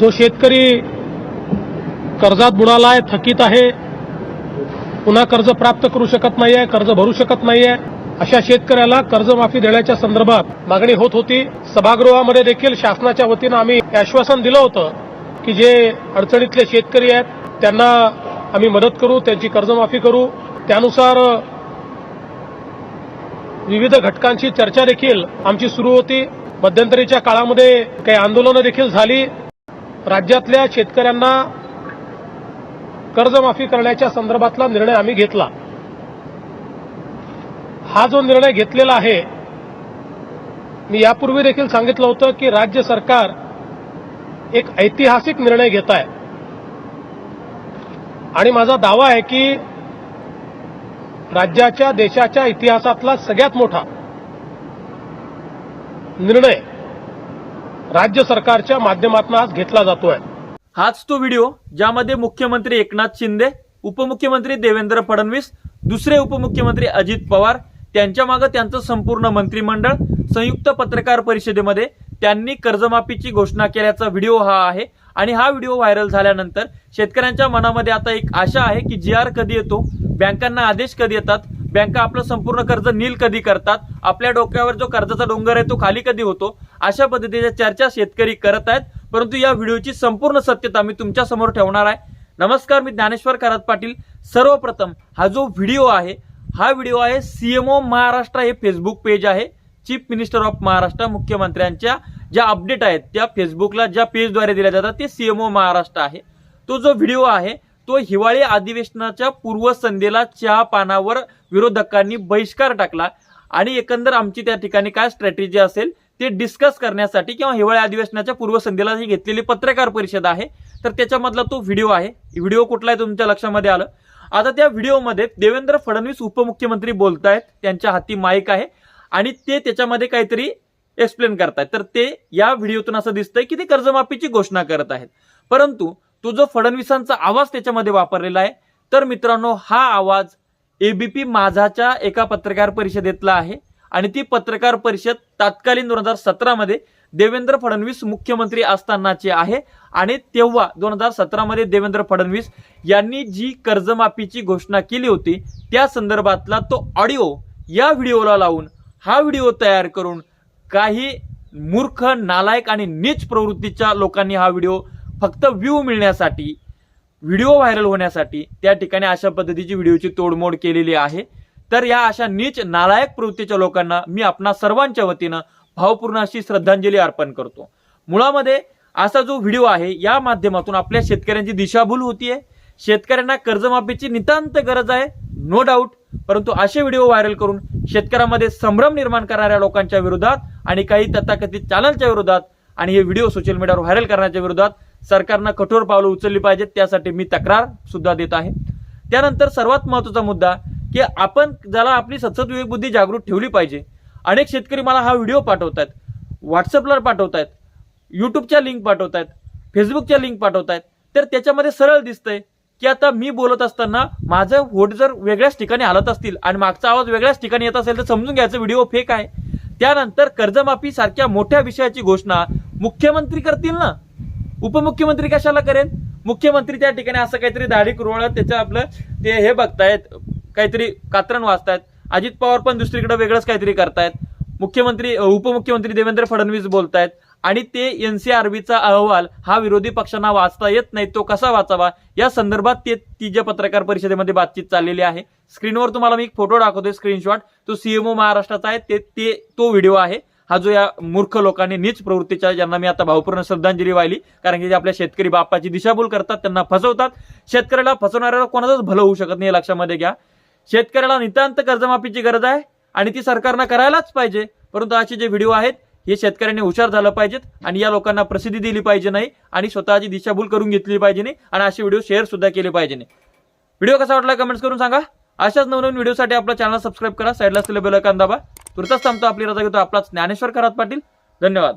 जो शेतकरी कर्जात बुडाला आहे थकीत आहे पुन्हा कर्ज प्राप्त करू शकत नाहीये कर्ज भरू शकत नाहीये अशा शेतकऱ्याला कर्जमाफी देण्याच्या संदर्भात मागणी होत होती. सभागृहामध्ये देखील शासनाच्या वतीनं आम्ही आश्वासन दिलं होतं की जे अडचणीतले शेतकरी आहेत त्यांना आम्ही मदत करू त्यांची कर्जमाफी करू. त्यानुसार विविध घटकांची चर्चा देखील आमची सुरू होती. मध्यंतरीच्या काळामध्ये काही आंदोलनं देखील झाली. राज्यातल्या शेतकऱ्यांना कर्जमाफी करण्याच्या संदर्भातला निर्णय आम्ही घेतला. हा जो निर्णय घेतलेला आहे मी यापूर्वी देखील सांगितलं होतं की राज्य सरकार एक ऐतिहासिक निर्णय घेत आहे आणि माझा दावा आहे की राज्याच्या देशाच्या इतिहासातला सगळ्यात मोठा निर्णय राज्य सरकारच्या माध्यमातून आज घेतला जातोय. हाच तो व्हिडिओ ज्यामध्ये मुख्यमंत्री एकनाथ शिंदे उपमुख्यमंत्री देवेंद्र फडणवीस दुसरे उपमुख्यमंत्री अजित पवार त्यांच्या मागे त्यांचं संपूर्ण मंत्रिमंडळ संयुक्त पत्रकार परिषदेमध्ये त्यांनी कर्जमाफीची घोषणा केल्याचा व्हिडिओ हा आहे. आणि हा व्हिडिओ व्हायरल झाल्यानंतर शेतकऱ्यांच्या मनामध्ये आता एक आशा आहे की जी आर कधी येतो बँकांना आदेश कधी येतात बँका आपलं संपूर्ण कर्ज नील कधी करतात? आपल्या डोक्यावर जो कर्जाचा डोंगर आहे तो खाली कधी होतो? अशा पद्धतीच्या चर्चा शेतकरी करत आहेत. परंतु या व्हिडिओची संपूर्ण सत्यता मी तुमच्यासमोर ठेवणार आहे. नमस्कार मी ज्ञानेश्वर खरात पाटील. सर्वप्रथम हा जो व्हिडिओ आहे हा व्हिडिओ आहे सीएमओ महाराष्ट्र हे फेसबुक पेज आहे. चीफ मिनिस्टर ऑफ महाराष्ट्र मुख्यमंत्र्यांच्या ज्या अपडेट आहेत त्या फेसबुकला ज्या पेजद्वारे दिल्या जातात ते सीएमओ महाराष्ट्र आहे. तो जो व्हिडिओ आहे तो हिवाळी अधिवेशनाच्या पूर्वसंध्येला चहा पानावर विरोधकांनी बहिष्कार टाकला आणि एकंदर आमची त्या ठिकाणी काय स्ट्रॅटेजी असेल ते डिस्कस करण्यासाठी किंवा हिवाळी अधिवेशनाच्या पूर्वसंध्येला ही घेतलेली पत्रकार परिषद आहे. तर त्याच्यामधला तो व्हिडिओ आहे. व्हिडिओ कुठला आहे तुमच्या लक्षामध्ये आलं? आता त्या व्हिडिओमध्ये देवेंद्र फडणवीस उपमुख्यमंत्री बोलतायत. त्यांच्या हाती माईक आहे. आणि ते त्याच्यामध्ये काहीतरी एक्सप्लेन करतायत. तर ते या व्हिडिओतून असं दिसतंय की ते कर्जमाफीची घोषणा करत आहेत. परंतु तो जो फडणवीसांचा आवाज त्याच्यामध्ये वापरलेला आहे तर मित्रांनो हा आवाज एबीपी माझाच्या एका पत्रकार परिषदेतला आहे आणि ती पत्रकार परिषद तात्कालीन दोन हजार सतरामध्ये देवेंद्र फडणवीस मुख्यमंत्री असतानाची आहे. आणि तेव्हा दोन हजार सतरामध्ये देवेंद्र फडणवीस यांनी जी कर्जमाफीची घोषणा केली होती त्या संदर्भातला तो ऑडिओ या व्हिडिओला लावून हा व्हिडिओ तयार करून काही मूर्ख नालायक आणि नीच प्रवृत्तीच्या लोकांनी हा व्हिडिओ फक्त व्ह्यू मिळण्यासाठी व्हिडिओ व्हायरल होण्यासाठी त्या ठिकाणी अशा पद्धतीची व्हिडिओची तोडमोड केलेली आहे. तर या अशा नीच नालायक प्रवृत्तीच्या लोकांना मी आपणा सर्वांच्या वतीनं भावपूर्ण अशी श्रद्धांजली अर्पण करतो. मुळामध्ये असा जो व्हिडिओ आहे या माध्यमातून आपल्या शेतकऱ्यांची दिशाभूल होतीये. शेतकऱ्यांना कर्जमाफीची नितांत गरज आहे नो डाऊट परंतु असे व्हिडिओ व्हायरल करून शेतकऱ्यांमध्ये संभ्रम निर्माण करणाऱ्या लोकांच्या विरोधात आणि काही तथाकथित चॅनलच्या विरोधात आणि हे व्हिडिओ सोशल मीडियावर व्हायरल करण्याच्या विरोधात सरकारनं कठोर पावलं उचलली पाहिजेत त्यासाठी मी तक्रार सुद्धा देत आहे. त्यानंतर सर्वात महत्त्वाचा मुद्दा की आपण ज्याला आपली सतत विवेक बुद्धी जागृत ठेवली पाहिजे. अनेक शेतकरी मला हा व्हिडिओ पाठवतायत. व्हॉट्सअपला पाठवतायत. यूट्यूबच्या लिंक पाठवतायत. फेसबुकच्या लिंक पाठवतायत. तर त्याच्यामध्ये सरळ दिसतंय की आता मी बोलत असताना माझं व्होट जर वेगळ्याच ठिकाणी हलत असतील आणि मागचा आवाज वेगळ्याच ठिकाणी येत असेल तर समजून घ्यायचं व्हिडिओ फेक आहे. त्यानंतर कर्जमाफी सारख्या मोठ्या विषयाची घोषणा मुख्यमंत्री करतील ना? उपमुख्यमंत्री कशाला करेल मुख्यमंत्री त्या ठिकाणी असं काहीतरी दाढी कुरवळत त्याचं आपलं ते हे बघतायत काहीतरी कात्रण वाचतायत. अजित पवार पण दुसरीकडे वेगळंच काहीतरी करतायत. मुख्यमंत्री उपमुख्यमंत्री देवेंद्र फडणवीस बोलतायत. आणि ते एनसीआरबीचा अहवाल हा विरोधी पक्षांना वाचता येत नाही तो कसा वाचावा? या संदर्भात ते ती ज्या पत्रकार परिषदेमध्ये बातचीत चाललेली आहे. स्क्रीनवर तुम्हाला मी एक फोटो दाखवतोय स्क्रीनशॉट. तो सीएमओ महाराष्ट्राचा आहे ते ते तो व्हिडिओ आहे. हा जो या मूर्ख लोकांनी नीच प्रवृत्तीच्या ज्यांना मी आता भावपूर्ण श्रद्धांजली वाहिली कारण की जे आपल्या शेतकरी बापाची दिशाभूल करतात त्यांना फसवतात. शेतकऱ्याला फसवणाऱ्याला कोणाचंच भलं होऊ शकत नाही लक्षामध्ये घ्या. शेतकऱ्याला नितांत कर्जमाफीची गरज आहे आणि ती सरकारनं करायलाच पाहिजे. परंतु असे जे व्हिडिओ आहेत हे शेतकऱ्यांनी हुशार झालं पाहिजेत आणि या लोकांना प्रसिद्धी दिली पाहिजे नाही आणि स्वतःची दिशाभूल करून घेतली पाहिजे नाही आणि असे व्हिडिओ शेअर सुद्धा केले पाहिजे नाही. व्हिडिओ कसा वाटला कमेंट्स करून सांगा. अशाच नवनवीन व्हिडिओसाठी आपला चॅनल सबस्क्राईब करा. साईडला असलेलं बेल दाबा. तुर्तास थांबतो आपली रजा घेतो. आपलाच ज्ञानेश्वर करात पाटील. धन्यवाद.